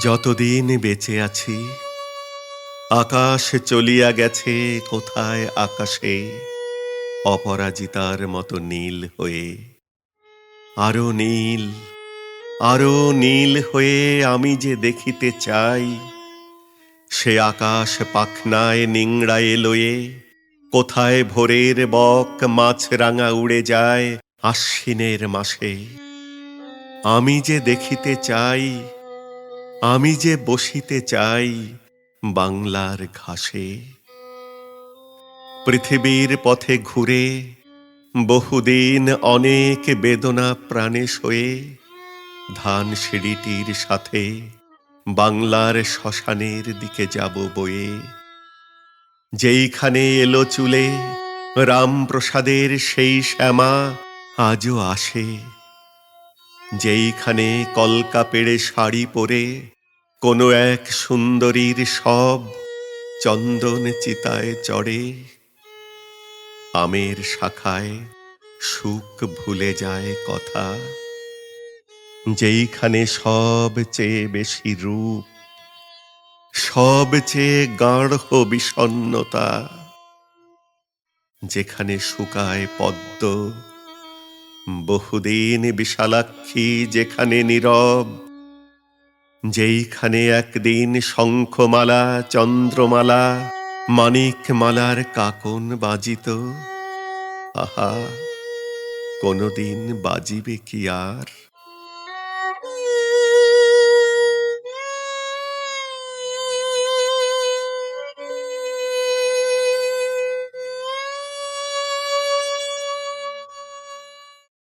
যতদিন বেঁচে আছি, আকাশ চলিয়া গেছে কোথায় আকাশে, অপরাজিতার মতো নীল হয়ে। আরও নীল আরও নীল হয়ে আমি যে দেখিতে চাই, সে আকাশ পাখনায় নিংড়ায় লয়ে, কোথায় ভোরের বক মাছরাঙা উড়ে যায় আশ্বিনের মাসে। আমি যে দেখিতে চাই আমি যে বসিতে চাই বাংলার ঘাসে, পৃথিবীর পথে ঘুরে, বহুদিন অনেক বেদনা প্রাণে সয়ে, ধান সিঁড়িটির সাথে বাংলার শ্মশানের দিকে যাব বয়ে। যেইখানে এলো চুলে রামপ্রসাদের সেই শ্যামা আজও আসে, যেইখানে কলকা পেড়ে শাড়ি পরে কোনো এক সুন্দরীর সব চন্দন চিতায় চড়ে। আমের শাখায় সুখ ভুলে যায় কথা। যেইখানে সব চেয়ে বেশি রূপ, সব চেয়ে গাঢ় বিষণ্নতা। যেখানে শুকায় পদ্ম, বহুদিন বিশালাক্ষী, যেখানে নীরব যেইখানে একদিন শঙ্খমালা চন্দ্রমালা মানিকমালার কাকন বাজিত। আহা কোনদিন বাজিবে কি আর?